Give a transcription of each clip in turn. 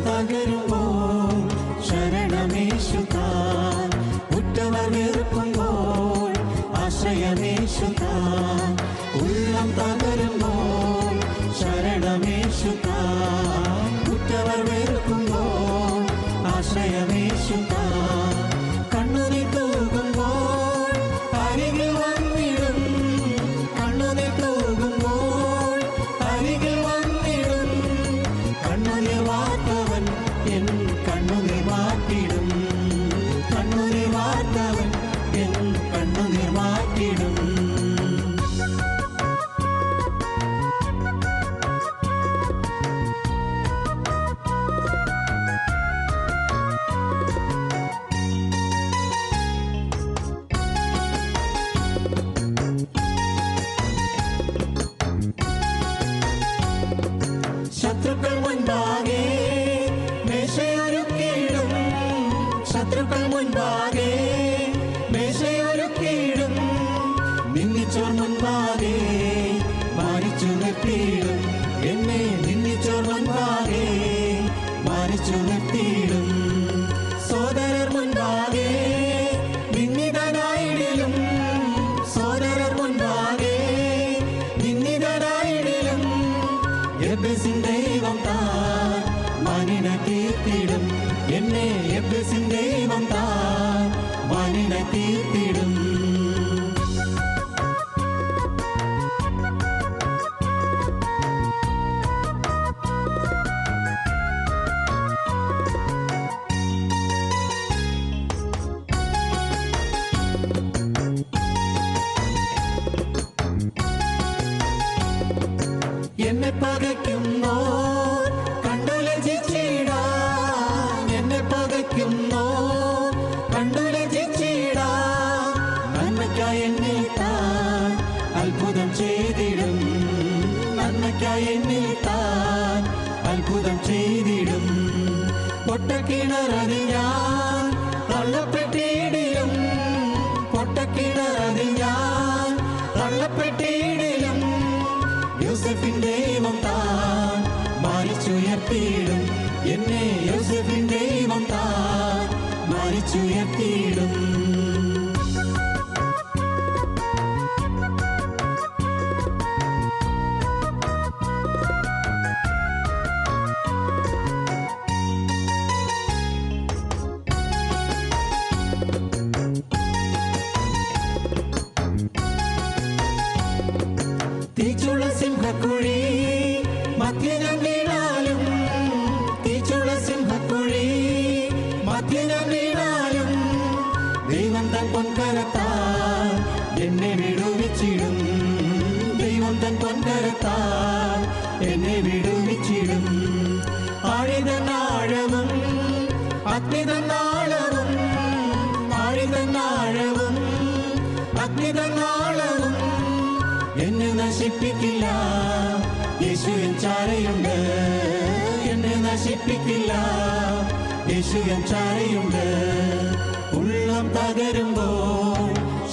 തകരും ഉള്ളം തകരുമ്പോ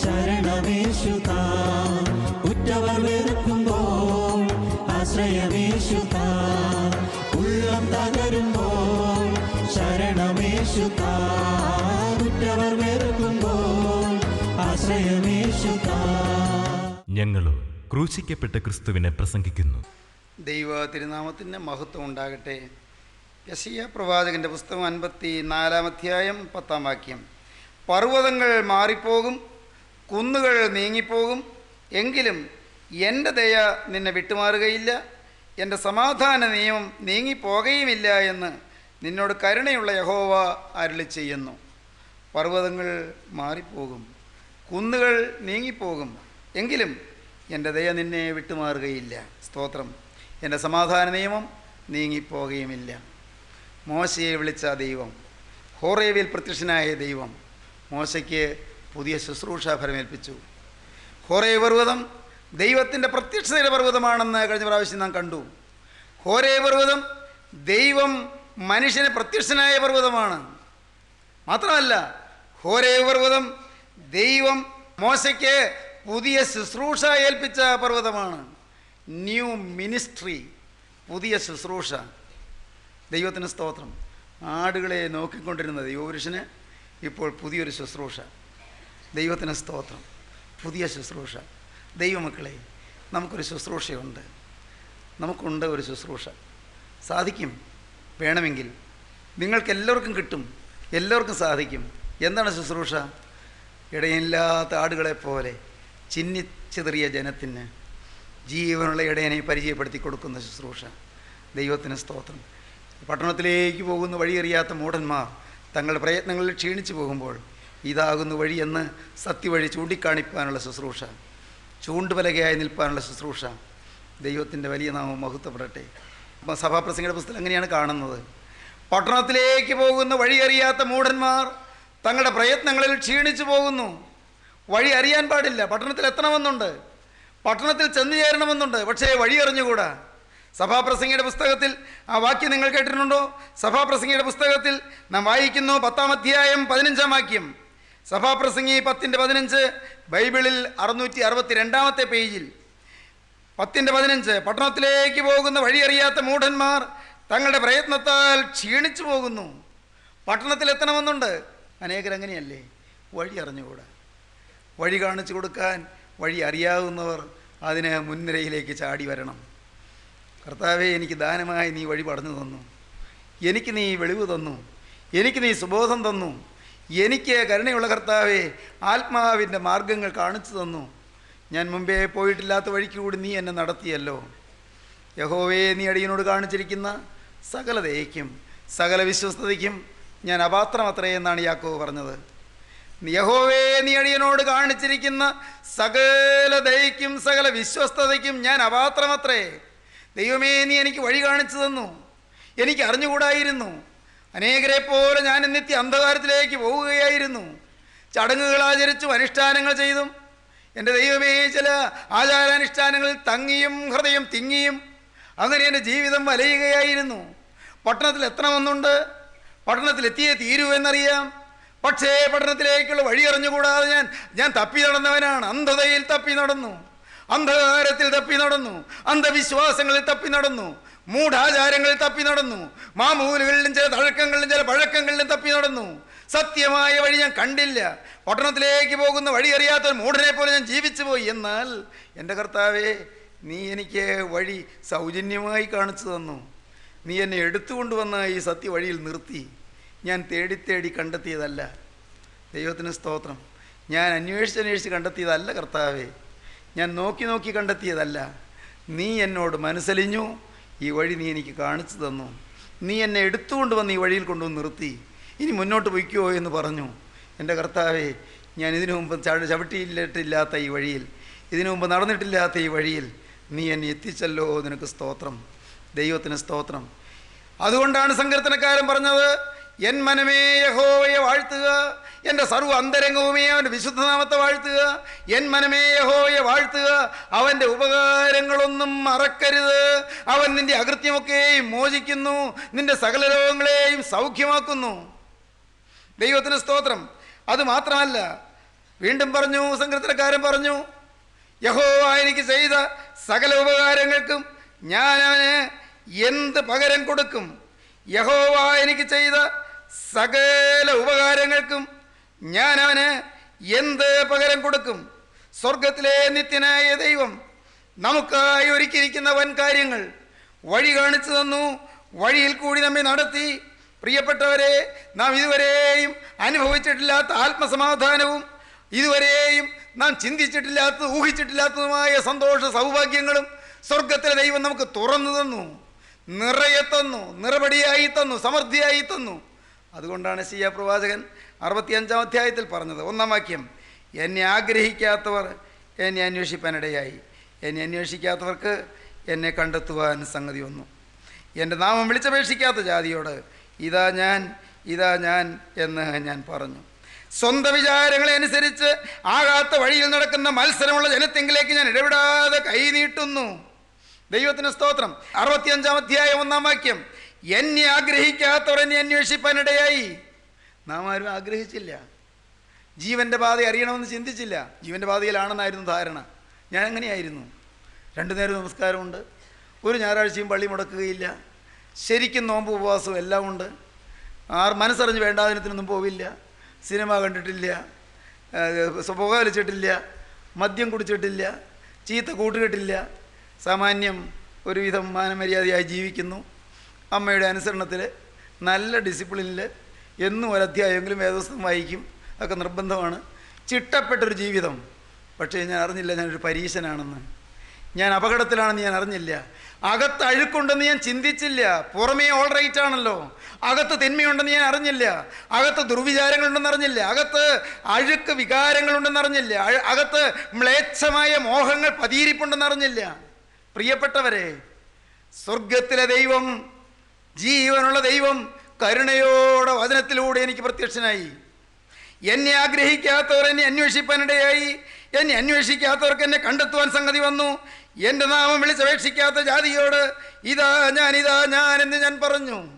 ശരണമേശുത. ഉറ്റവർ വെറുക്കുമ്പോ ആശ്രയമേശുത. ഉള്ളം തകരുമ്പോ ശരണമേശുത. ഉറ്റവർ വെറുക്കുമ്പോ ആശ്രയമേശുത. ഞങ്ങളോ ക്രൂശിക്കപ്പെട്ട ക്രിസ്തുവിനെ പ്രസംഗിക്കുന്നു. ദൈവ തിരുനാമത്തിന്റെ മഹത്വം ഉണ്ടാകട്ടെ. യശിയ പ്രവാചകന്റെ പുസ്തകം അൻപത്തി നാലാമധ്യായം പത്താം വാക്യം. പർവതങ്ങൾ മാറിപ്പോകും കുന്നുകൾ നീങ്ങിപ്പോകും എങ്കിലും എന്റെ ദയ നിന്നെ വിട്ടുമാറുകയില്ല എന്റെ സമാധാന നിയമം നീങ്ങിപ്പോകുകയുമില്ല എന്ന് നിന്നോട് കരുണയുള്ള യഹോവ അരളി ചെയ്യുന്നു. പർവതങ്ങൾ മാറിപ്പോകും കുന്നുകൾ നീങ്ങിപ്പോകും എങ്കിലും എന്റെ ദയ നിന്നെ വിട്ടുമാറുകയില്ല. സ്തോത്രം. എന്റെ സമാധാന നിയമം നീങ്ങിപ്പോകുകയുമില്ല മോശയെ വിളിച്ച ദൈവം ഹോറേവിൽ പ്രത്യക്ഷനായ ദൈവം മോശയ്ക്ക് പുതിയ ശുശ്രൂഷ ഫലമേൽപ്പിച്ചു ഹോറേ പർവതം ദൈവത്തിന്റെ പ്രത്യക്ഷതയുടെ പർവതമാണെന്ന് കഴിഞ്ഞ പ്രാവശ്യം നാം കണ്ടു. ഹോരേ പർവതം ദൈവം മനുഷ്യന് പ്രത്യക്ഷനായ പർവതമാണ്. മാത്രമല്ല ഹോരേ പർവതം ദൈവം മോശയ്ക്ക് പുതിയ ശുശ്രൂഷ ഏൽപ്പിച്ച പർവതമാണ്. ന്യൂ മിനിസ്ട്രി പുതിയ ശുശ്രൂഷ. ദൈവത്തിന് സ്തോത്രം. ആടുകളെ നോക്കിക്കൊണ്ടിരുന്ന ദൈവപുരുഷന് ഇപ്പോൾ പുതിയൊരു ശുശ്രൂഷ. ദൈവത്തിന് സ്തോത്രം. പുതിയ ശുശ്രൂഷ. ദൈവമക്കളെ നമുക്കൊരു ശുശ്രൂഷയുണ്ട്. നമുക്കുണ്ട് ഒരു ശുശ്രൂഷ. സാധിക്കും? വേണമെങ്കിൽ. നിങ്ങൾക്ക് എല്ലാവർക്കും കിട്ടും. എല്ലാവർക്കും സാധിക്കും. എന്താണ് ശുശ്രൂഷ? ഇടയില്ലാത്ത ആടുകളെ പോലെ ചിന്നിച്ചിതറിയ ജനത്തിന് ജീവനുള്ള ഇടയനെ പരിചയപ്പെടുത്തി കൊടുക്കുന്ന ശുശ്രൂഷ. ദൈവത്തിന് സ്തോത്രം. പട്ടണത്തിലേക്ക് പോകുന്ന വഴിയറിയാത്ത മൂഢന്മാർ തങ്ങളുടെ പ്രയത്നങ്ങളിൽ ക്ഷീണിച്ചു പോകുമ്പോൾ ഇതാകുന്ന വഴിയെന്ന് സത്യവഴി ചൂണ്ടിക്കാണിപ്പാനുള്ള ശുശ്രൂഷ. ചൂണ്ടുപലകയായി നിൽപ്പാനുള്ള ശുശ്രൂഷ. ദൈവത്തിന്റെ വലിയ നാമം മഹത്വപ്പെടട്ടെ. സഭാപ്രസംഗയുടെ പുസ്തകം എങ്ങനെയാണ് കാണുന്നത്? പട്ടണത്തിലേക്ക് പോകുന്ന വഴി അറിയാത്ത മൂഢന്മാർ തങ്ങളുടെ പ്രയത്നങ്ങളിൽ ക്ഷീണിച്ചു പോകുന്നു. വഴി അറിയാൻ പാടില്ല. പട്ടണത്തിൽ എത്തണമെന്നുണ്ട്. പട്ടണത്തിൽ ചെന്നു ചേരണമെന്നുണ്ട്. പക്ഷേ വഴി അറിഞ്ഞുകൂടാ സഭാപ്രസംഗിയുടെ പുസ്തകത്തിൽ ആ വാക്യം നിങ്ങൾ കേട്ടിട്ടുണ്ടോ? സഭാപ്രസംഗിയുടെ പുസ്തകത്തിൽ നാം വായിക്കുന്നു പത്താം അധ്യായം പതിനഞ്ചാം വാക്യം. സഭാപ്രസംഗി പത്തിന്റെ പതിനഞ്ച് ബൈബിളിൽ അറുന്നൂറ്റി അറുപത്തി രണ്ടാമത്തെ പേജിൽ. പത്തിന്റെ പതിനഞ്ച് പട്ടണത്തിലേക്ക് പോകുന്ന വഴിയറിയാത്ത മൂഢന്മാർ തങ്ങളുടെ പ്രയത്നത്താൽ ക്ഷീണിച്ചു പോകുന്നു. പട്ടണത്തിൽ എത്തണമെന്നുണ്ട്. അനേകരങ്ങനെയല്ലേ വഴി അറിഞ്ഞുകൂടാ. വഴി കാണിച്ചു കൊടുക്കാൻ വഴി അറിയാവുന്നവർ അതിന് മുൻനിരയിലേക്ക് ചാടി വരണം. കർത്താവെ എനിക്ക് ദാനമായി നീ വഴി പടഞ്ഞു തന്നു. എനിക്ക് നീ വെളിവ് തന്നു. എനിക്ക് നീ സുബോധം തന്നു. എനിക്ക് കരുണയുള്ള കർത്താവെ ആത്മാവിന്റെ മാർഗങ്ങൾ കാണിച്ചു തന്നു. ഞാൻ മുമ്പേ പോയിട്ടില്ലാത്ത വഴിക്ക് കൂടി നീ എന്നെ നടത്തിയല്ലോ. യഹോവേ നീ അടിയനോട് കാണിച്ചിരിക്കുന്ന സകല ദയയ്ക്കും സകല വിശ്വസ്തതയ്ക്കും ഞാൻ അപാത്രമത്രേ എന്നാണ് യാക്കോവ് പറഞ്ഞത്. യഹോവേ നീ അടിയനോട് കാണിച്ചിരിക്കുന്ന സകല ദയയ്ക്കും സകല വിശ്വസ്തതയ്ക്കും ഞാൻ അപാത്രമത്രേ ദൈവമേ നീ എനിക്ക് വഴി കാണിച്ചു തന്നു. എനിക്ക് അറിഞ്ഞുകൂടായിരുന്നു. അനേകരെ പോലെ ഞാൻ നിത്യ അന്ധകാരത്തിലേക്ക് പോവുകയായിരുന്നു. ചടങ്ങുകൾ ആചരിച്ചും അനുഷ്ഠാനങ്ങൾ ചെയ്തും എന്റെ ദൈവമേ ചില ആചാരാനുഷ്ഠാനങ്ങളിൽ തങ്ങിയും ഹൃദയം തിങ്ങിയും അങ്ങനെ എന്റെ ജീവിതം വലയുകയായിരുന്നു. പട്ടണത്തിൽ എത്തണമെന്നുണ്ട് പട്ടണത്തിലെത്തിയേ തീരൂ എന്നറിയാം. പക്ഷേ പട്ടണത്തിലേക്കുള്ള വഴി അറിഞ്ഞുകൂടാതെ ഞാൻ ഞാൻ തപ്പി നടന്നവനാണ്. അന്ധതയിൽ തപ്പി നടന്നു. അന്ധകാരത്തിൽ തപ്പി നടന്നു അന്ധവിശ്വാസങ്ങളിൽ തപ്പി നടന്നു മൂഢാചാരങ്ങളിൽ തപ്പി നടന്നു മാമൂലുകളിലും ചില തഴക്കങ്ങളിലും ചില പഴക്കങ്ങളിലും തപ്പി നടന്നു. സത്യമായ വഴി ഞാൻ കണ്ടില്ല. പട്ടണത്തിലേക്ക് പോകുന്ന വഴി അറിയാത്ത ഒരു മൂഢനെ പോലെ ഞാൻ ജീവിച്ചു പോയി. എന്നാൽ എന്റെ കർത്താവേ നീ എനിക്ക് വഴി സൗജന്യമായി കാണിച്ചു തന്നു. നീ എന്നെ എടുത്തുകൊണ്ടുവന്ന ഈ സത്യവഴിയിൽ നിർത്തി. ഞാൻ തേടി തേടി കണ്ടെത്തിയതല്ല. ദൈവത്തിന് സ്തോത്രം. ഞാൻ അന്വേഷിച്ച് അന്വേഷിച്ച് കണ്ടെത്തിയതല്ല കർത്താവേ. ഞാൻ നോക്കി നോക്കി കണ്ടെത്തിയതല്ല. നീ എന്നോട് മനസ്സലിഞ്ഞു. ഈ വഴി നീ എനിക്ക് കാണിച്ചു തന്നു. നീ എന്നെ എടുത്തുകൊണ്ട് വന്ന് ഈ വഴിയിൽ കൊണ്ടുവന്ന് നിർത്തി. ഇനി മുന്നോട്ട് പൊയ്ക്കോ എന്ന് പറഞ്ഞു. എന്റെ കർത്താവേ ഞാൻ ഇതിനു മുമ്പ് ചവ ചവിട്ടിയിട്ടില്ലാത്ത ഈ വഴിയിൽ ഇതിനു മുമ്പ് നടന്നിട്ടില്ലാത്ത ഈ വഴിയിൽ നീ എന്നെ എത്തിച്ചല്ലോ നിനക്ക് സ്തോത്രം. ദൈവത്തിന് സ്തോത്രം. അതുകൊണ്ടാണ് സങ്കീർത്തനക്കാരൻ പറഞ്ഞത് എൻ മനമേ യഹോവയെ വാഴ്ത്തുക. എന്റെ സർവ അന്തരംഗവുമേ അവന്റെ വിശുദ്ധനാമത്തെ വാഴ്ത്തുക. എൻ മനമേ യഹോവയെ വാഴ്ത്തുക. അവന്റെ ഉപകാരങ്ങളൊന്നും മറക്കരുത്. അവൻ നിന്റെ അകൃത്യമൊക്കെയും മോചിക്കുന്നു. നിന്റെ സകല രോഗങ്ങളെയും സൗഖ്യമാക്കുന്നു. ദൈവത്തിന് സ്തോത്രം. അത് മാത്രമല്ല വീണ്ടും പറഞ്ഞു സങ്കീർത്തനക്കാരൻ പറഞ്ഞു യഹോവ എനിക്ക് ചെയ്ത സകല ഉപകാരങ്ങൾക്കും ഞാൻ അവന് എന്ത് പകരം കൊടുക്കും? യഹോവ എനിക്ക് ചെയ്ത സകല ഉപകാരങ്ങൾക്കും ഞാൻ അവന് എന്ത് പകരം കൊടുക്കും? സ്വർഗത്തിലെ നിത്യനായ ദൈവം നമുക്കായി ഒരുക്കിയിരിക്കുന്ന വൻ കാര്യങ്ങൾ വഴി കാണിച്ചു തന്നു വഴിയിൽ കൂടി നമ്മെ നടത്തി. പ്രിയപ്പെട്ടവരെ നാം ഇതുവരെയും അനുഭവിച്ചിട്ടില്ലാത്ത ആത്മസമാധാനവും ഇതുവരെയും നാം ചിന്തിച്ചിട്ടില്ലാത്ത ഊഹിച്ചിട്ടില്ലാത്തതുമായ സന്തോഷ സൗഭാഗ്യങ്ങളും സ്വർഗത്തിലെ ദൈവം നമുക്ക് തുറന്നു തന്നു നിറയെ തന്നു നിറപടിയായി തന്നു സമൃദ്ധിയായി തന്നു. അതുകൊണ്ടാണ് സിയ പ്രവാചകൻ അറുപത്തിയഞ്ചാം അധ്യായത്തിൽ പറഞ്ഞത്. ഒന്നാം വാക്യം എന്നെ ആഗ്രഹിക്കാത്തവർ എന്നെ അന്വേഷിപ്പാനിടയായി. എന്നെ അന്വേഷിക്കാത്തവർക്ക് എന്നെ കണ്ടെത്തുവാൻ സംഗതി വന്നു. എന്റെ നാമം വിളിച്ചപേക്ഷിക്കാത്ത ജാതിയോട് ഇതാ ഞാൻ ഇതാ ഞാൻ എന്ന് ഞാൻ പറഞ്ഞു. സ്വന്തം വിചാരങ്ങളെ അനുസരിച്ച് ആകാത്ത വഴിയിൽ നടക്കുന്ന മത്സരമുള്ള ജനത്തെങ്കിലേക്ക് ഞാൻ ഇടപെടാതെ കൈ നീട്ടുന്നു. ദൈവത്തിന് സ്തോത്രം. അറുപത്തിയഞ്ചാം അധ്യായം ഒന്നാം വാക്യം എന്നെ ആഗ്രഹിക്കാത്തവർ എന്നെ അന്വേഷിപ്പാനിടയായി. നാം ആരും ആഗ്രഹിച്ചില്ല. ജീവന്റെ പാത അറിയണമെന്ന് ചിന്തിച്ചില്ല. ജീവന്റെ പാതയിലാണെന്നായിരുന്നു ധാരണ. ഞാൻ അങ്ങനെയായിരുന്നു. രണ്ടു നേരം നമസ്കാരമുണ്ട്. ഒരു ഞായറാഴ്ചയും പള്ളി മുടക്കുകയില്ല. ശരിക്കും നോമ്പ് ഉപവാസവും എല്ലാം ഉണ്ട്. ആർ മനസ്സറിഞ്ഞ് വേണ്ടാതിനത്തിനൊന്നും പോവില്ല. സിനിമ കണ്ടിട്ടില്ല. പുക വലിച്ചിട്ടില്ല മദ്യം കുടിച്ചിട്ടില്ല. ചീത്ത കൂട്ടുകെട്ടില്ല. സാമാന്യം ഒരുവിധം മാനമര്യാദയായി ജീവിക്കുന്നു. അമ്മയുടെ അനുസരണത്തിൽ നല്ല ഡിസിപ്ലിനിൽ എന്നും ഒരധ്യായമെങ്കിലും വേദോസ്തം വായിക്കും. അതൊക്കെ നിർബന്ധമാണ്. ചിട്ടപ്പെട്ടൊരു ജീവിതം. പക്ഷേ ഞാൻ അറിഞ്ഞില്ല ഞാനൊരു പരീശനാണെന്ന്. ഞാൻ അപകടത്തിലാണെന്ന് ഞാൻ അറിഞ്ഞില്ല. അകത്ത് അഴുക്കുണ്ടെന്ന് ഞാൻ ചിന്തിച്ചില്ല. പുറമേ ഓൾ റൈറ്റ് ആണല്ലോ. അകത്ത് തിന്മയുണ്ടെന്ന് ഞാൻ അറിഞ്ഞില്ല. അകത്ത് ദുർവിചാരങ്ങളുണ്ടെന്ന് അറിഞ്ഞില്ല. അകത്ത് അഴുക്ക് വികാരങ്ങളുണ്ടെന്ന് അറിഞ്ഞില്ല. അകത്ത് മ്ലേച്ഛമായ മോഹങ്ങൾ പതിയിരിപ്പുണ്ടെന്ന് അറിഞ്ഞില്ല. പ്രിയപ്പെട്ടവരെ സ്വർഗത്തിലെ ദൈവം ജീവനുള്ള ദൈവം കരുണയോടെ വചനത്തിലൂടെ എനിക്ക് പ്രത്യക്ഷനായി. എന്നെ ആഗ്രഹിക്കാത്തവർ എന്നെ അന്വേഷിപ്പാനിടയായി. എന്നെ അന്വേഷിക്കാത്തവർക്ക് എന്നെ കണ്ടെത്തുവാൻ സംഗതി വന്നു. എന്റെ നാമം വിളിച്ചപേക്ഷിക്കാത്ത ജാതിയോട് ഇതാ ഞാൻ ഇതാ ഞാൻ എന്ന് ഞാൻ പറഞ്ഞു.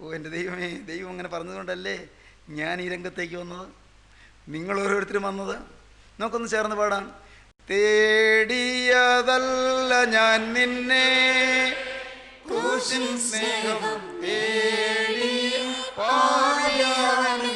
ഓ എന്റെ ദൈവമേ ദൈവം അങ്ങനെ പറഞ്ഞതുകൊണ്ടല്ലേ ഞാൻ ഈ രംഗത്തേക്ക് വന്നത്? നിങ്ങൾ ഓരോരുത്തരും വന്നത്? നമുക്കൊന്ന് ചേർന്ന് പാടാം. തേടിയതല്ല ഞാൻ നിന്നെ ക്രൂശിൻ സ്നേഹം തേടി പാപിയായ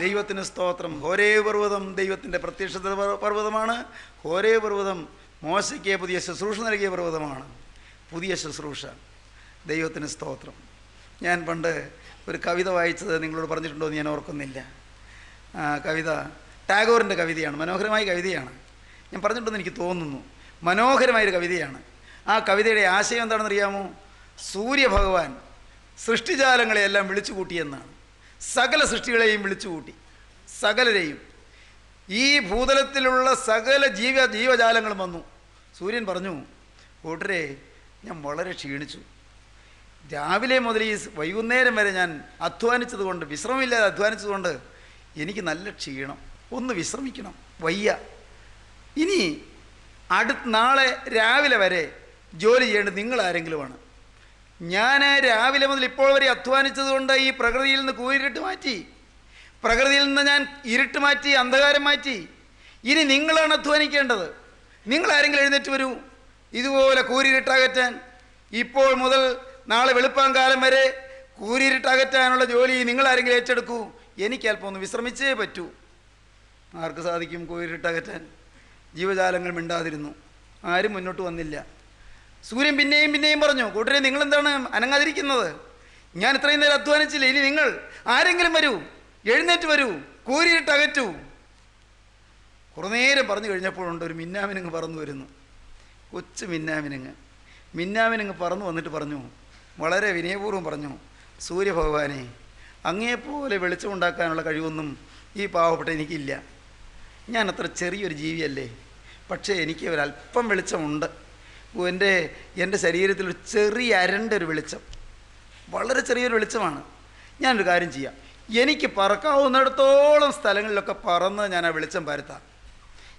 ദൈവത്തിന് സ്തോത്രം. ഹോരേ പർവതം ദൈവത്തിന്റെ പ്രത്യക്ഷത പർ- പർവതമാണ്. ഹോരേ പർവതം മോശയ്ക്ക് പുതിയ ശുശ്രൂഷ നൽകിയ പർവതമാണ്. പുതിയ ശുശ്രൂഷ. ദൈവത്തിന് സ്തോത്രം. ഞാൻ പണ്ട് ഒരു കവിത വായിച്ചത് നിങ്ങളോട് പറഞ്ഞിട്ടുണ്ടോ എന്ന് ഞാൻ ഓർക്കുന്നില്ല. കവിത ടാഗോറിന്റെ കവിതയാണ്. മനോഹരമായ കവിതയാണ്. ഞാൻ പറഞ്ഞിട്ടുണ്ടെന്ന് എനിക്ക് തോന്നുന്നു. മനോഹരമായൊരു കവിതയാണ്. ആ കവിതയുടെ ആശയം എന്താണെന്ന് അറിയാമോ സൂര്യഭഗവാൻ സൃഷ്ടിജാലങ്ങളെയെല്ലാം വിളിച്ചു കൂട്ടിയെന്നാണ് സകല സൃഷ്ടികളെയും വിളിച്ചുകൂട്ടി സകലരെയും. ഈ ഭൂതലത്തിലുള്ള സകല ജീവ ജീവജാലങ്ങളും വന്നു. സൂര്യൻ പറഞ്ഞു കൂട്ടരെ ഞാൻ വളരെ ക്ഷീണിച്ചു. രാവിലെ മുതൽ ഈ വൈകുന്നേരം വരെ ഞാൻ അധ്വാനിച്ചതുകൊണ്ട് വിശ്രമമില്ലാതെ അധ്വാനിച്ചതുകൊണ്ട് എനിക്ക് നല്ല ക്ഷീണം. ഒന്ന് വിശ്രമിക്കണം. വയ്യ. ഇനി അടുത്ത നാളെ രാവിലെ വരെ ജോലി ചെയ്യേണ്ടത് നിങ്ങൾ ആരെങ്കിലുമാണ് ഞാൻ രാവിലെ മുതൽ ഇപ്പോൾ വരെ അധ്വാനിച്ചതുകൊണ്ട് ഈ പ്രകൃതിയിൽ നിന്ന് കൂരിട്ട് മാറ്റി. പ്രകൃതിയിൽ നിന്ന് ഞാൻ ഇരുട്ട് മാറ്റി അന്ധകാരം മാറ്റി. ഇനി നിങ്ങളാണ് അധ്വാനിക്കേണ്ടത്. നിങ്ങൾ ആരെങ്കിലും എഴുന്നേറ്റ് വരൂ. ഇതുപോലെ കൂരിരുട്ടകറ്റാൻ. ഇപ്പോൾ മുതൽ നാളെ വെളുപ്പാങ്കാലം വരെ കൂരിരുട്ടകറ്റാനുള്ള ജോലി നിങ്ങൾ ആരെങ്കിലും ഏറ്റെടുക്കൂ. എനിക്ക് അല്പം ഒന്ന് വിശ്രമിച്ചേ പറ്റൂ. ആർക്ക് സാധിക്കും കൂരിരുട്ടകറ്റാൻ? ജീവജാലങ്ങൾ മിണ്ടാതിരുന്നു. ആരും മുന്നോട്ട് വന്നില്ല. സൂര്യൻ പിന്നെയും പിന്നെയും പറഞ്ഞു കൂട്ടരെ നിങ്ങൾ എന്താണ് അനങ്ങാതിരിക്കുന്നത്? ഞാൻ ഇത്രയും നേരം അധ്വാനിച്ചില്ല? ഇനി നിങ്ങൾ ആരെങ്കിലും വരൂ എഴുന്നേറ്റ് വരൂ കൂരിയിട്ട് അകറ്റൂ. കുറേ നേരം പറഞ്ഞു കഴിഞ്ഞപ്പോഴുണ്ട് ഒരു മിന്നാമിനങ്ങ് പറന്നു വരുന്നു. കൊച്ചു മിന്നാമിനങ്ങ്. മിന്നാമിനങ്ങ് പറന്നു വന്നിട്ട് പറഞ്ഞു വളരെ വിനയപൂർവം പറഞ്ഞു സൂര്യഭഗവാനെ അങ്ങേപ്പോലെ വെളിച്ചമുണ്ടാക്കാനുള്ള കഴിവൊന്നും ഈ പാവപ്പെട്ട എനിക്കില്ല. ഞാൻ അത്ര ചെറിയൊരു ജീവിയല്ലേ പക്ഷേ എനിക്ക് ഒരല്പം വെളിച്ചമുണ്ട്. എന്റെ എന്റെ ശരീരത്തിൽ ഒരു ചെറിയ അരണ്ട ഒരു വെളിച്ചം. വളരെ ചെറിയൊരു വെളിച്ചമാണ്. ഞാനൊരു കാര്യം ചെയ്യാം. എനിക്ക് പറക്കാവുന്നിടത്തോളം സ്ഥലങ്ങളിലൊക്കെ പറന്ന് ഞാൻ ആ വെളിച്ചം പരത്താം.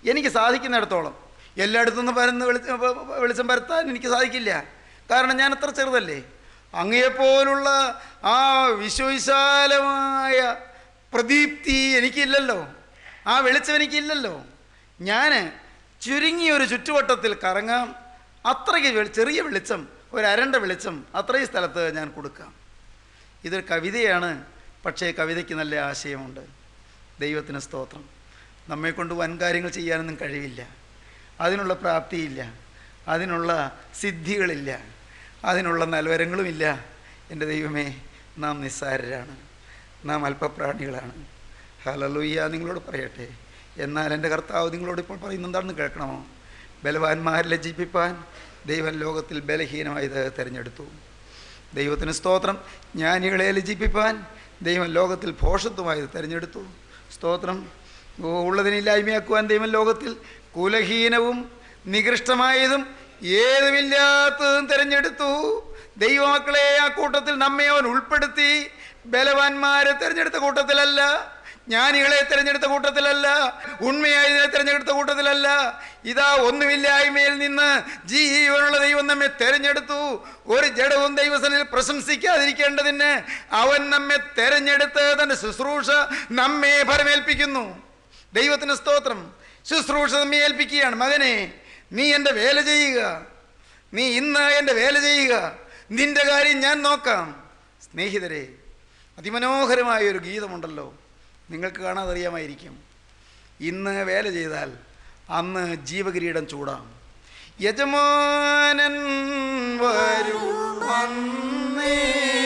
എനിക്ക് സാധിക്കുന്നിടത്തോളം. എല്ലായിടത്തുനിന്നും പരന്ന് വെളിച്ചം വെളിച്ചം പരത്താൻ എനിക്ക് സാധിക്കില്ല. കാരണം ഞാൻ അത്ര ചെറുതല്ലേ. അങ്ങയെപ്പോലുള്ള ആ വിശ്വവിശാലമായ പ്രദീപ്തി എനിക്കില്ലല്ലോ. ആ വെളിച്ചം എനിക്കില്ലല്ലോ. ഞാൻ ചുരുങ്ങിയ ഒരു ചുറ്റുവട്ടത്തിൽ കറങ്ങാം. അത്രയ്ക്ക് ചെറിയ വെളിച്ചം ഒരു അരണ്ട വെളിച്ചം അത്രയും സ്ഥലത്ത് ഞാൻ കൊടുക്കാം. ഇതൊരു കവിതയാണ് പക്ഷേ കവിതയ്ക്ക് നല്ല ആശയമുണ്ട്. ദൈവത്തിന് സ്തോത്രം. നമ്മെക്കൊണ്ട് വൻ കാര്യങ്ങൾ ചെയ്യാനൊന്നും കഴിവില്ല. അതിനുള്ള പ്രാപ്തിയില്ല. അതിനുള്ള സിദ്ധികളില്ല. അതിനുള്ള നൽവരങ്ങളുമില്ല. എന്റെ ദൈവമേ നാം നിസ്സാരരാണ്. നാം അല്പപ്രാണികളാണ്. ഹലലുയ്യ നിങ്ങളോട് പറയട്ടെ. എന്നാൽ എന്റെ കർത്താവ് നിങ്ങളോട് ഇപ്പോൾ പറയുന്നത് എന്താണെന്ന് കേൾക്കണമോ? ബലവാന്മാരെ ലജ്ജിപ്പിപ്പാൻ ദൈവം ലോകത്തിൽ ബലഹീനമായത് തിരഞ്ഞെടുത്തു. ദൈവത്തിന് സ്തോത്രം. ജ്ഞാനികളെ ലജ്ജിപ്പിപ്പാൻ ദൈവം ലോകത്തിൽ ഭോഷത്വമായത് തിരഞ്ഞെടുത്തു. സ്തോത്രം. ഉള്ളതിനില്ലായ്മയാക്കുവാൻ ദൈവം ലോകത്തിൽ കുലഹീനവും നികൃഷ്ടമായതും ഏതുമില്ലാത്തതും തിരഞ്ഞെടുത്തു. ദൈവമക്കളെ ആ കൂട്ടത്തിൽ നമ്മെ അവൻ ഉൾപ്പെടുത്തി. ബലവാന്മാരെ തിരഞ്ഞെടുത്ത കൂട്ടത്തിലല്ല. ജ്ഞാനികളെ തിരഞ്ഞെടുത്ത കൂട്ടത്തിലല്ല ഉണ്മയായതിനെ തിരഞ്ഞെടുത്ത കൂട്ടത്തിലല്ല. ഇതാ ഒന്നുമില്ലായ്മയിൽ നിന്ന് ജീവനുള്ള ദൈവം നമ്മെ തിരഞ്ഞെടുത്തു. ഒരു ജഡവും ദൈവസനിൽ പ്രശംസിക്കാതിരിക്കേണ്ടതിന് അവൻ നമ്മെ തിരഞ്ഞെടുത്ത് തന്റെ ശുശ്രൂഷ നമ്മെ ഫലമേൽപ്പിക്കുന്നു ദൈവത്തിന് സ്തോത്രം ശുശ്രൂഷ നമ്മെ ഏൽപ്പിക്കുകയാണ്. മകനെ നീ എന്റെ വേല ചെയ്യുക. നീ ഇന്ന് എന്റെ വേല ചെയ്യുക. നിന്റെ കാര്യം ഞാൻ നോക്കാം. സ്നേഹിതരെ അതിമനോഹരമായ ഒരു ഗീതമുണ്ടല്ലോ. നിങ്ങൾക്ക് കാണാതറിയാമായിരിക്കും. ഇന്ന് വേല ചെയ്താൽ അന്ന് ജീവകിരീടം ചൂടാം. യജമാനൻ വരൂ ഉണർവുള്ളോരായി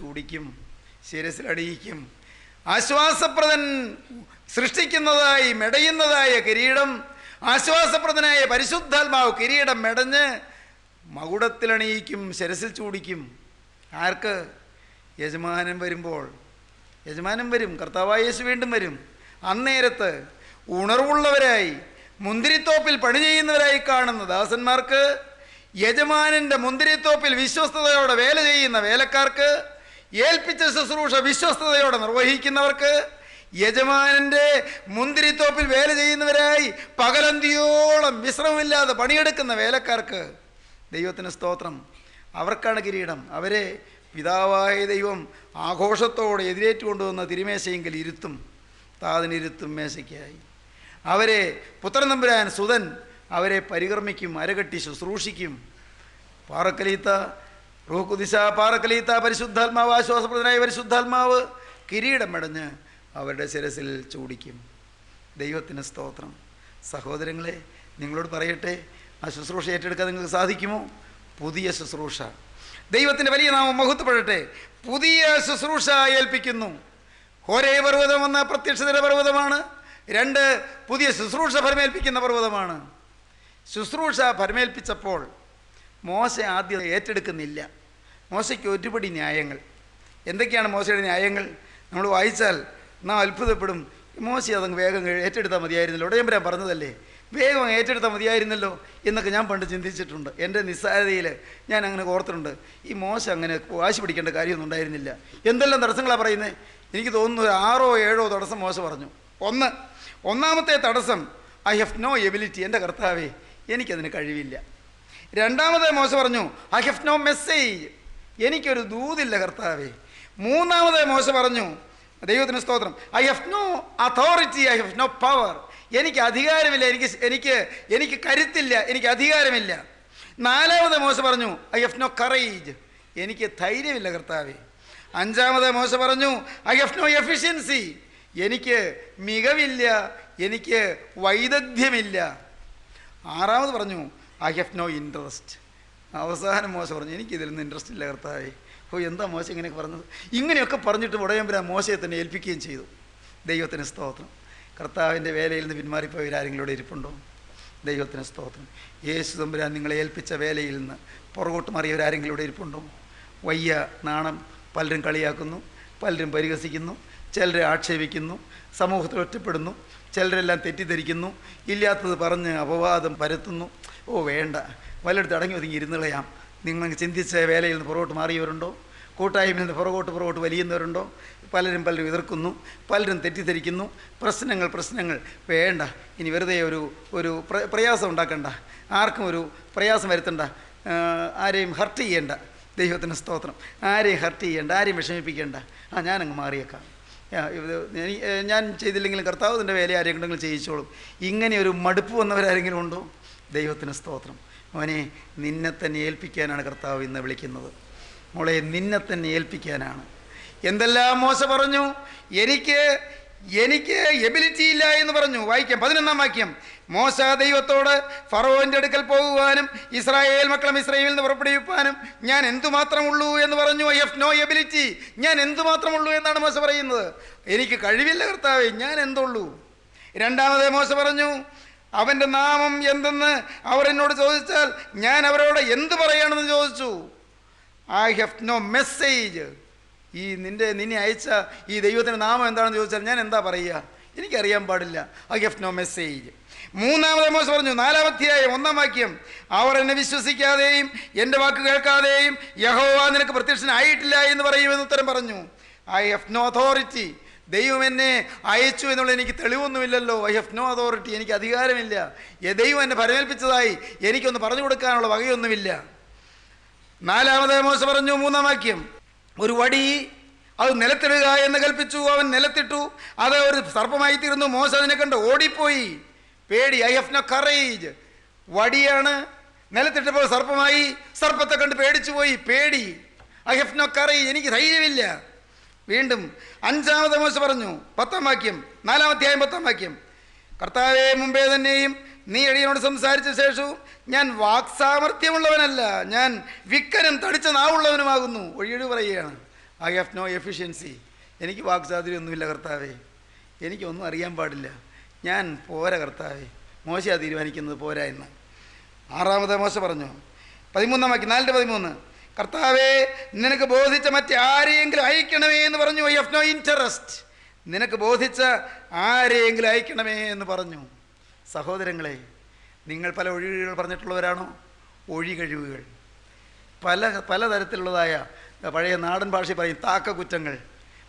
മകുടത്തിൽ ചൂടിക്കും ശിരസിലടിയിക്കും. ആശ്വാസപ്രദൻ സൃഷ്ടിക്കുന്നതായി മെടയുന്നതായ കിരീടം ആശ്വാസപ്രദനായ പരിശുദ്ധാത്മാവ് കിരീടം മെടഞ്ഞ് മകുടത്തിലണിയിക്കും ശിരസിൽ ചൂടിക്കും. ആർക്ക്? യജമാനൻ വരുമ്പോൾ. യജമാനൻ വരും കർത്താവായ യേശു വീണ്ടും വരും. അന്നേരത്ത് ഉണർവുള്ളവരായി മുന്തിരിത്തോപ്പിൽ പണി ചെയ്യുന്നവരായി കാണുന്ന ദാസന്മാർക്ക് യജമാനന്റെ മുന്തിരിത്തോപ്പിൽ വിശ്വസ്തയോടെ വേല ചെയ്യുന്ന വേലക്കാർക്ക് ഏൽപ്പിച്ച ശുശ്രൂഷ വിശ്വസ്തയോടെ നിർവഹിക്കുന്നവർക്ക് യജമാനന്റെ മുന്തിരിത്തോപ്പിൽ വേല ചെയ്യുന്നവരായി പകലന്തിയോളം വിശ്രമമില്ലാതെ പണിയെടുക്കുന്ന വേലക്കാർക്ക് ദൈവത്തിന് സ്തോത്രം. അവർക്കാണ് കിരീടം. അവരെ പിതാവായ ദൈവം ആഘോഷത്തോടെ എതിരേറ്റ് കൊണ്ടുവന്ന തിരുമേശയെങ്കിൽ ഇരുത്തും. താതിനിരുത്തും മേശയ്ക്കായി. അവരെ പുത്രൻ നമ്പുരാൻ സുതൻ അവരെ പരികർമ്മിക്കും അരകെട്ടി ശുശ്രൂഷിക്കും. പാറക്കലീത്ത റൂഹുദിശ പാറക്കലീത്ത പരിശുദ്ധാത്മാവ് ആശ്വാസപ്രദനായ പരിശുദ്ധാത്മാവ് കിരീടം മെടഞ്ഞ് അവരുടെ ശിരസിൽ ചൂടിക്കും. ദൈവത്തിന് സ്തോത്രം. സഹോദരങ്ങളെ നിങ്ങളോട് പറയട്ടെ ആ ശുശ്രൂഷ ഏറ്റെടുക്കാൻ നിങ്ങൾക്ക് സാധിക്കുമോ? പുതിയ ശുശ്രൂഷ. ദൈവത്തിന്റെ വലിയ നാമം മഹത്വപ്പെടട്ടെ. പുതിയ ശുശ്രൂഷ ഏൽപ്പിക്കുന്നു. ഒരേ പർവതം എന്ന പ്രത്യക്ഷതര പർവതമാണ്. രണ്ട് പുതിയ ശുശ്രൂഷ ഫലമേൽപ്പിക്കുന്ന പർവതമാണ്. ശുശ്രൂഷ ഫലമേൽപ്പിച്ചപ്പോൾ മോശ ആദ്യം ഏറ്റെടുക്കുന്നില്ല. മോശയ്ക്ക് ഒരുപടി ന്യായങ്ങൾ. എന്തൊക്കെയാണ് മോശയുടെ ന്യായങ്ങൾ? നമ്മൾ വായിച്ചാൽ നാം അത്ഭുതപ്പെടും. മോശ അതങ്ങ് വേഗം ഏറ്റെടുത്താൽ മതിയായിരുന്നല്ലോ. ഉടയമ്പരാൻ പറഞ്ഞതല്ലേ? വേഗം ഏറ്റെടുത്താൽ മതിയായിരുന്നല്ലോ എന്നൊക്കെ ഞാൻ പണ്ട് ചിന്തിച്ചിട്ടുണ്ട്. എന്റെ നിസ്സാരതയിൽ ഞാൻ അങ്ങനെ ഓർത്തിട്ടുണ്ട്. ഈ മോശം അങ്ങനെ വാശി പിടിക്കേണ്ട കാര്യമൊന്നും ഉണ്ടായിരുന്നില്ല. എന്തെല്ലാം തടസ്സങ്ങളാണ് പറയുന്നത് എനിക്ക് തോന്നുന്നു ഒരു ആറോ ഏഴോ തടസ്സം മോശം പറഞ്ഞു. ഒന്ന് ഒന്നാമത്തെ തടസ്സം ഐ ഹവ് നോ എബിലിറ്റി എന്റെ കർത്താവേ എനിക്കതിന് കഴിവില്ല. രണ്ടാമത്തെ മോശം പറഞ്ഞു ഐ ഹവ് നോ മെസ്സേജ് എനിക്കൊരു ദൂതില്ല കർത്താവേ. മൂന്നാമത് മോശ പറഞ്ഞു ദൈവത്തിന് സ്തോത്രം. I have no authority I have no power എനിക്ക് അധികാരമില്ല എനിക്ക് എനിക്ക് എനിക്ക് കരുത്തില്ല എനിക്ക് അധികാരമില്ല. നാലാമത് മോശ പറഞ്ഞു ഐ ഹവ് നോ കറേജ് എനിക്ക് ധൈര്യമില്ല കർത്താവേ. അഞ്ചാമത് മോശ പറഞ്ഞു ഐ ഹവ് നോ എഫിഷ്യൻസി എനിക്ക് മികവില്ല എനിക്ക് വൈദഗ്ധ്യമില്ല. ആറാമത് പറഞ്ഞു ഐ ഹാവ് നോ ഇൻട്രസ്റ്റ് അവസാനം മോശം പറഞ്ഞു എനിക്കിതിൽ നിന്ന് ഇൻട്രസ്റ്റ് ഇല്ല കർത്താവേ. ഓ എന്താ മോശം ഇങ്ങനെയൊക്കെ പറഞ്ഞത്? ഇങ്ങനെയൊക്കെ പറഞ്ഞിട്ട് ഉടയമ്പരാ മോശയെ തന്നെ ഏൽപ്പിക്കുകയും ചെയ്തു. ദൈവത്തിന് സ്തോത്രം. കർത്താവിന്റെ വേലയിൽ നിന്ന് പിന്മാറിപ്പോയവരാരെങ്കിലും ഇരിപ്പുണ്ടോ? ദൈവത്തിന് സ്തോത്രം. യേശു തമ്പുരാൻ നിങ്ങളെ ഏൽപ്പിച്ച വേലയിൽ നിന്ന് പുറകോട്ട് മാറിയവരാരെങ്കിലും ഇവിടെ ഇരിപ്പുണ്ടോ? വയ്യ നാണം പലരും കളിയാക്കുന്നു പലരും പരിഹസിക്കുന്നു ചിലരെ ആക്ഷേപിക്കുന്നു സമൂഹത്തിൽ ഒറ്റപ്പെടുന്നു ചിലരെല്ലാം തെറ്റിദ്ധരിക്കുന്നു ഇല്ലാത്തത് പറഞ്ഞ് അപവാദം പരത്തുന്നു. ഓ വേണ്ട. വല്ലയിടത്ത് അടങ്ങി ഒതുങ്ങി ഇരുന്നുകളയാം നിങ്ങൾ ചിന്തിച്ച വേലയിൽ നിന്ന് പുറകോട്ട് മാറിയവരുണ്ടോ? കൂട്ടായ്മയിൽ നിന്ന് പുറകോട്ട് പുറകോട്ട് വലിയുന്നവരുണ്ടോ? പലരും പലരും എതിർക്കുന്നു പലരും തെറ്റിദ്ധരിക്കുന്നു. പ്രശ്നങ്ങൾ പ്രശ്നങ്ങൾ വേണ്ട. ഇനി വെറുതെ ഒരു ഒരു പ്ര- പ്രയാസം ഉണ്ടാക്കണ്ട. ആർക്കും ഒരു പ്രയാസം വരുത്തണ്ട. ആരെയും ഹർട്ട് ചെയ്യേണ്ട. ദൈവത്തിന് സ്തോത്രം. ആരെയും ഹർട്ട് ചെയ്യേണ്ട ആരെയും വിഷമിപ്പിക്കേണ്ട. ആ ഞാനങ്ങ് മാറിയേക്കാം. ഞാൻ ചെയ്തില്ലെങ്കിലും കർത്താവ് നിന്റെ വേല ആരെങ്കിലും ചെയ്യിച്ചോളും. ഇങ്ങനെ ഒരു മടുപ്പ് വന്നവരാരെങ്കിലും ഉണ്ടോ? ദൈവത്തിന് സ്തോത്രം. മോനെ നിന്നെ തന്നെ ഏൽപ്പിക്കാനാണ് കർത്താവ് ഇന്ന് വിളിക്കുന്നത്. മോളെ നിന്നെ തന്നെ ഏൽപ്പിക്കാനാണ്. എന്തെല്ലാം മോശ പറഞ്ഞു? എനിക്ക് എനിക്ക് എബിലിറ്റി ഇല്ല എന്ന് പറഞ്ഞു. വായിക്കാം പതിനൊന്നാം വാക്യം. മോശ ദൈവത്തോട് ഫറോവിന്റെ അടുക്കൽ പോകുവാനും ഇസ്രായേൽ മക്കളും ഇസ്രായേലിൽ നിന്ന് പുറപ്പെടുവിപ്പാനും ഞാൻ എന്തുമാത്രമുള്ളൂ എന്ന് പറഞ്ഞു. ഹ് നോ എബിലിറ്റി ഞാൻ എന്തുമാത്രമുള്ളൂ എന്നാണ് മോശ പറയുന്നത്. എനിക്ക് കഴിവില്ല കർത്താവേ ഞാൻ എന്തുള്ളൂ? രണ്ടാമത് മോശ പറഞ്ഞു അവന്റെ നാമം എന്തെന്ന് അവർ എന്നോട് ചോദിച്ചാൽ ഞാൻ അവരോട് എന്ത് പറയണമെന്ന് ചോദിച്ചു. ഐ ഹാവ് നോ മെസ്സേജ് ഈ നിന്റെ നിന്നെ അയച്ച ഈ ദൈവത്തിന്റെ നാമം എന്താണെന്ന് ചോദിച്ചാൽ ഞാൻ എന്താ പറയുക? എനിക്കറിയാൻ പാടില്ല. ഐ ഹാവ് നോ മെസ്സേജ് മൂന്നാമത് മോശം പറഞ്ഞു നാലാമധ്യായം ഒന്നാം വാക്യം. അവർ എന്നെ വിശ്വസിക്കാതെയും എന്റെ വാക്ക് കേൾക്കാതെയും യഹോവ നിനക്ക് പ്രത്യക്ഷനായിട്ടില്ല എന്ന് പറയുമെന്ന് ഉത്തരം പറഞ്ഞു. ഐ ഹാവ് നോ അതോറിറ്റി ദൈവം എന്നെ അയച്ചു എന്നുള്ള എനിക്ക് തെളിവൊന്നുമില്ലല്ലോ. ഐ ഹവ് നോ അതോറിറ്റി എനിക്ക് അധികാരമില്ല. ദൈവം എന്നെ പരമേൽപ്പിച്ചതായി എനിക്കൊന്ന് പറഞ്ഞു കൊടുക്കാനുള്ള വകയൊന്നുമില്ല. നാലാമത് മോശ പറഞ്ഞു മൂന്നാം വാക്യം. ഒരു വടി അത് നിലത്തിടുക എന്ന് കൽപ്പിച്ചു. അവൻ നിലത്തിട്ടു. അത് ഒരു സർപ്പമായി തീർന്നു മോശ അതിനെ കണ്ട് ഓടിപ്പോയി. പേടി. ഐ ഹവ് നോ കറേജ് വടിയാണ് നിലത്തിട്ടപ്പോൾ സർപ്പമായി സർപ്പത്തെ കണ്ട് പേടിച്ചു പോയി പേടി. ഐ ഹവ് നോ കറേജ് എനിക്ക് ധൈര്യമില്ല. വീണ്ടും അഞ്ചാമത്തെ മോശ പറഞ്ഞു. പത്താം വാക്യം നാലാമധ്യായം പത്താം വാക്യം. കർത്താവെ മുമ്പേ തന്നെയും നീ എളിയനോട് സംസാരിച്ച ശേഷവും ഞാൻ വാക്സാമർത്ഥ്യമുള്ളവനല്ല ഞാൻ വിക്കനും തടിച്ച നാവുള്ളവനുമാകുന്നു. ഒഴിയൊഴി പറയുകയാണ്. ഐ ഹാവ് നോ എഫിഷ്യൻസി എനിക്ക് വാക്സാതിരിയൊന്നുമില്ല കർത്താവേ. എനിക്കൊന്നും അറിയാൻ പാടില്ല. ഞാൻ പോരാ കർത്താവേ. മോശയാണ് തീരുമാനിക്കുന്നത് പോരാ എന്ന്. ആറാമത് മോശ പറഞ്ഞു. പതിമൂന്നാം വാക്യം നാലിന്റെ പതിമൂന്ന്. കർത്താവേ നിനക്ക് ബോധിച്ച മറ്റാരെയെങ്കിലും അയക്കണമേ എന്ന് പറഞ്ഞു. ഐ ഹവ് നോ ഇൻട്രസ്റ്റ് നിനക്ക് ബോധിച്ച ആരെയെങ്കിലും അയക്കണമേ എന്ന് പറഞ്ഞു. സഹോദരങ്ങളെ നിങ്ങൾ പല ഒഴികഴിവുകൾ പറഞ്ഞിട്ടുള്ളവരാണോ? ഒഴികഴിവുകൾ. പല പലതരത്തിലുള്ളതായ പഴയ നാടൻ ഭാഷയിൽ പറയും താക്ക കുറ്റങ്ങൾ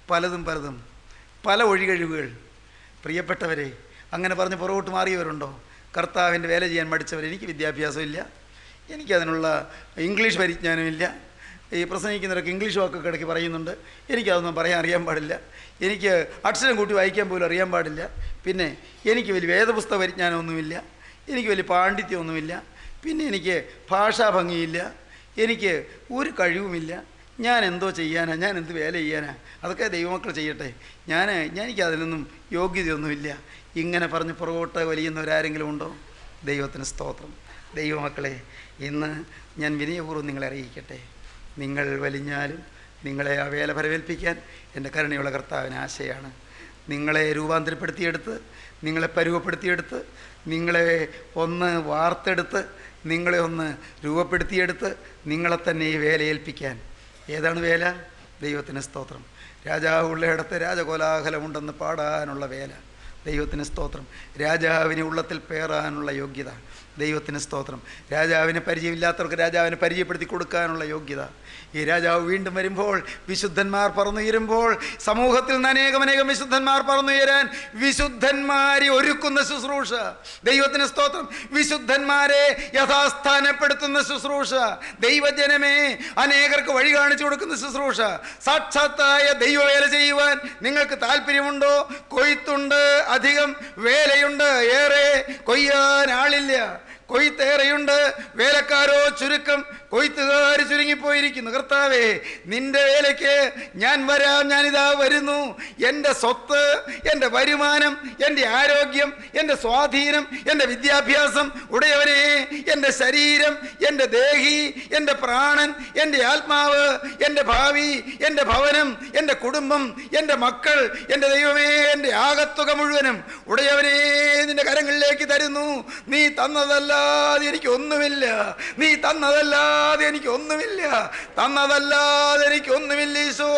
പലതും പലതും. പല ഒഴികഴിവുകൾ. പ്രിയപ്പെട്ടവരെ അങ്ങനെ പറഞ്ഞ് പുറകോട്ട് മാറിയവരുണ്ടോ? കർത്താവിന്റെ വേല ചെയ്യാൻ മടിച്ചവർ എനിക്ക് വിദ്യാഭ്യാസമില്ല. എനിക്കതിനുള്ള ഇംഗ്ലീഷ് പരിജ്ഞാനമില്ല. ഈ പ്രസംഗിക്കുന്നവരൊക്കെ ഇംഗ്ലീഷ് വാക്കൊക്കെ ഇടയ്ക്ക് പറയുന്നുണ്ട്. എനിക്കതൊന്നും പറയാൻ അറിയാൻ പാടില്ല. എനിക്ക് അക്ഷരം കൂട്ടി വായിക്കാൻ പോലും അറിയാൻ പാടില്ല. പിന്നെ എനിക്ക് വലിയ വേദപുസ്തക പരിജ്ഞാനമൊന്നുമില്ല. എനിക്ക് വലിയ പാണ്ഡിത്യമൊന്നുമില്ല. പിന്നെ എനിക്ക് ഭാഷാഭംഗിയില്ല എനിക്ക് ഒരു കഴിവുമില്ല. ഞാൻ എന്തോ ചെയ്യാനാ? ഞാൻ എന്ത് വേല ചെയ്യാനാ? അതൊക്കെ ദൈവമക്കൾ ചെയ്യട്ടെ. ഞാൻ എനിക്ക് അതിനൊന്നും യോഗ്യതയൊന്നുമില്ല. ഇങ്ങനെ പറഞ്ഞ് പുറകോട്ട് വലിയുന്നവരാരെങ്കിലും ഉണ്ടോ? ദൈവത്തിന് സ്തോത്രം. ദൈവമക്കളെ ഇന്ന് ഞാൻ വിനയപൂർവം നിങ്ങളെ അറിയിക്കട്ടെ. നിങ്ങൾ വലിഞ്ഞാലും നിങ്ങളെ ആ വേല പരവേൽപ്പിക്കാൻ എന്റെ കരുണയുള്ള കർത്താവിന് ആശയാണ്. നിങ്ങളെ രൂപാന്തരപ്പെടുത്തിയെടുത്ത് നിങ്ങളെ പരുവപ്പെടുത്തിയെടുത്ത് നിങ്ങളെ ഒന്ന് വാർത്തെടുത്ത് നിങ്ങളെ ഒന്ന് രൂപപ്പെടുത്തിയെടുത്ത് നിങ്ങളെ തന്നെ ഈ വേല ഏൽപ്പിക്കാൻ ഏതാണ് വേല? ദൈവത്തിന് സ്തോത്രം. രാജാവ് ഉള്ളയിടത്ത് രാജകോലാഹലമുണ്ടെന്ന് പാടാനുള്ള വേല. ദൈവത്തിന് സ്തോത്രം. രാജാവിന് ഉള്ളത്തിൽ പേറാനുള്ള യോഗ്യത. ദൈവത്തിന് സ്തോത്രം. രാജാവിനെ പരിചയമില്ലാത്തവർക്ക് രാജാവിനെ പരിചയപ്പെടുത്തി കൊടുക്കാനുള്ള യോഗ്യത. ഈ രാജാവ് വീണ്ടും വരുമ്പോൾ വിശുദ്ധന്മാർ പറന്നുയരുമ്പോൾ സമൂഹത്തിൽ നിന്ന് അനേകം അനേകം വിശുദ്ധന്മാർ പറന്നുയരാൻ വിശുദ്ധന്മാരെ ഒരുക്കുന്ന ശുശ്രൂഷ. ദൈവത്തിന് സ്തോത്രം. വിശുദ്ധന്മാരെ യഥാസ്ഥാനപ്പെടുത്തുന്ന ശുശ്രൂഷ. ദൈവജനമേ അനേകർക്ക് വഴി കാണിച്ചു കൊടുക്കുന്ന ശുശ്രൂഷ. സാക്ഷാത്തായ ദൈവവേല ചെയ്യുവാൻ നിങ്ങൾക്ക് താല്പര്യമുണ്ടോ കൊയ്ത്തുണ്ട് അധികം വേലയുണ്ട്. ഏറെ കൊയ്യാൻ ആളില്ല. കൊയ്ത്തേറെയുണ്ട്. വേലക്കാരോ ചുരുക്കം കൊയ്ത്തുകാർ ചുരുങ്ങിപ്പോയിരിക്കുന്നു. കർത്താവേ നിന്റെ വേലയ്ക്ക് ഞാൻ വരാം ഞാനിതാ വരുന്നു. എന്റെ സ്വത്ത് എന്റെ വരുമാനം എന്റെ ആരോഗ്യം എന്റെ സ്വാധീനം എന്റെ വിദ്യാഭ്യാസം ഉടയവരെ എന്റെ ശരീരം എന്റെ ദേഹി എന്റെ പ്രാണൻ എന്റെ ആത്മാവ് എന്റെ ഭാവി എന്റെ ഭവനം എന്റെ കുടുംബം എന്റെ മക്കൾ എന്റെ ദൈവമേ എന്റെ ആകത്തുക മുഴുവനും ഉടയവരെ നിന്റെ കരങ്ങളിലേക്ക് തരുന്നു. നീ തന്നതല്ലാതെ എനിക്കൊന്നുമില്ല. നീ തന്നതല്ലാതെ എനിക്കൊന്നുമില്ല. തന്നതല്ലാതെ എനിക്കൊന്നുമില്ല ഈശോ.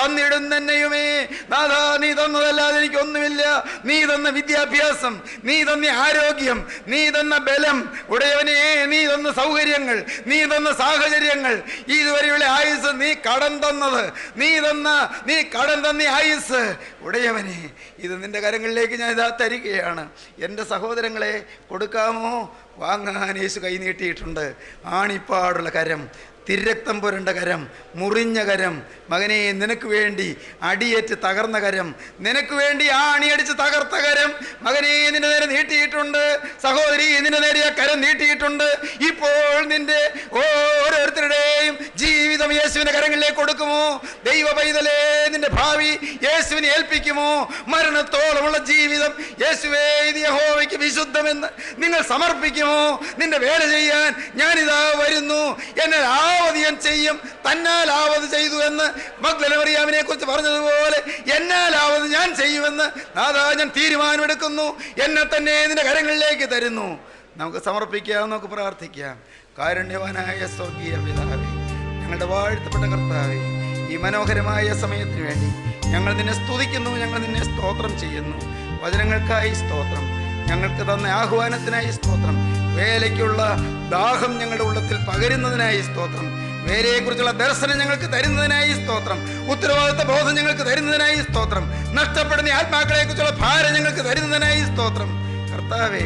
തന്നിടും തന്നെയുമേ നാഥാ നീ തന്നതല്ലാതെ എനിക്കൊന്നുമില്ല. നീ തന്ന വിദ്യാഭ്യാസം നീ തന്ന ആരോഗ്യം നീ തന്ന ബലം. ഉടയവനെ നീ തന്ന സൗകര്യങ്ങൾ നീ തന്ന സാഹചര്യങ്ങൾ. ഇതുവരെയുള്ള ആയുസ് നീ കടം തന്നത്. നീ തന്ന നീ കടം തന്ന ആയുസ്. ഉടയവനെ ഇത് നിന്റെ കരങ്ങളിലേക്ക് ഞാൻ ഇതാ തരികയാണ്. എന്റെ സഹോദരങ്ങളെ കൊടുക്കാമോ? വാങ്ങാൻ യേശു കൈനീട്ടിയിട്ടുണ്ട് ആണിപ്പാടുള്ള കരം തിരക്തം പുരണ്ട കരം മുറിഞ്ഞ കരം. മകനെ നിനക്ക് വേണ്ടി അടിയേറ്റ് തകർന്ന കരം. നിനക്ക് വേണ്ടി ആ അണിയടിച്ച് തകർത്ത കരം. മകനെ നിന്റെ നേരെ നീട്ടിയിട്ടുണ്ട്. സഹോദരി നിന്റെ നേരെ ആ കരം നീട്ടിയിട്ടുണ്ട്. ഇപ്പോൾ നിന്റെ ജീവിതം യേശുവിന്റെ കരങ്ങളിലേക്ക് കൊടുക്കുമോ? ദൈവ പൈതലേ നിന്റെ ഭാവി യേശുവിനെ ഏൽപ്പിക്കുമോ? മരണത്തോളമുള്ള ജീവിതം യേശുവേ ഇത് യഹോവയ്ക്ക് വിശുദ്ധമെന്ന് നിങ്ങൾ സമർപ്പിക്കുമോ? നിന്റെ വേല ചെയ്യാൻ ഞാനിതാ വരുന്നു. എന്നെ ആവത് ഞാൻ ചെയ്യും. തന്നാൽ ആവത് ചെയ്തു എന്ന് മഗ്ദലമറിയാമിനെ കുറിച്ച് പറഞ്ഞതുപോലെ എന്നാൽ ആവത് ഞാൻ ചെയ്യുമെന്ന് നാഥാ ഞാൻ തീരുമാനമെടുക്കുന്നു. എന്നെ തന്നെ നിന്റെ കരങ്ങളിലേക്ക് തരുന്നു. നമുക്ക് സമർപ്പിക്കാം നമുക്ക് പ്രാർത്ഥിക്കാം. കാരുണ്യവാനായ സ്വർഗീയ പിതാവേ ഞങ്ങളുടെ വാഴ്ത്തപ്പെട്ട കർത്താവെ ഈ മനോഹരമായ സമയത്തിന് വേണ്ടി ഞങ്ങൾ നിന്നെ സ്തുതിക്കുന്നു ഞങ്ങൾ നിന്നെ സ്തോത്രം ചെയ്യുന്നു. വചനങ്ങൾക്കായി സ്തോത്രം ഞങ്ങൾക്ക് തന്ന ആഹ്വാനത്തിനായി സ്തോത്രം വേലയ്ക്കുള്ള ദാഹം ഞങ്ങളുടെ ഉള്ളത്തിൽ പകരുന്നതിനായി സ്തോത്രം വേലയെക്കുറിച്ചുള്ള ദർശനം ഞങ്ങൾക്ക് തരുന്നതിനായി സ്തോത്രം ഉത്തരവാദിത്ത ബോധം ഞങ്ങൾക്ക് തരുന്നതിനായി സ്തോത്രം നഷ്ടപ്പെടുന്ന ആത്മാക്കളെ കുറിച്ചുള്ള ഭാരം ഞങ്ങൾക്ക് തരുന്നതിനായി സ്തോത്രം. കർത്താവേ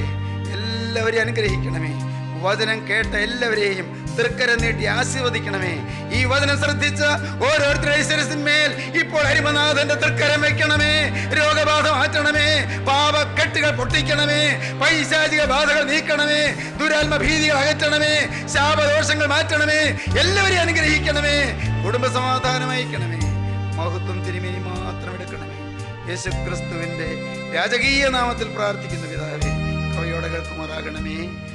എല്ലാവരെയും അനുഗ്രഹിക്കണമേ. വചനം കേട്ട എല്ലാവരെയും തൃക്കരം നീട്ടി ആശീർവദിക്കണമേ. ഈ വചനം ശ്രദ്ധിച്ച ഓരോരുത്തരുടെ ശിരസിന്മേൽ ഇപ്പോൾ ഹരിമനാഥന്റെ തൃക്കരം വെക്കണമേ. രോഗബാധ മാറ്റണമേ. പാപക്കെട്ടുകൾ പൊട്ടിക്കണമേ. പൈശാചിക ബാധകൾ നീക്കണമേ. ദുരാത്മ ഭീതികൾ അകറ്റണമേ. ശാപദോഷങ്ങൾ മാറ്റണമേ. എല്ലാവരെയും അനുഗ്രഹിക്കണമേ. കുടുംബ സമാധാനം അയക്കണമേ. മഹത്വം തിരുമേനി മാത്രം എടുക്കണമേ. യേശുക്രിസ്തുവിന്റെ രാജകീയ നാമത്തിൽ പ്രാർത്ഥിക്കുന്ന പിതാവേ കവയോടെ കേൾക്കുമാറാകണമേ.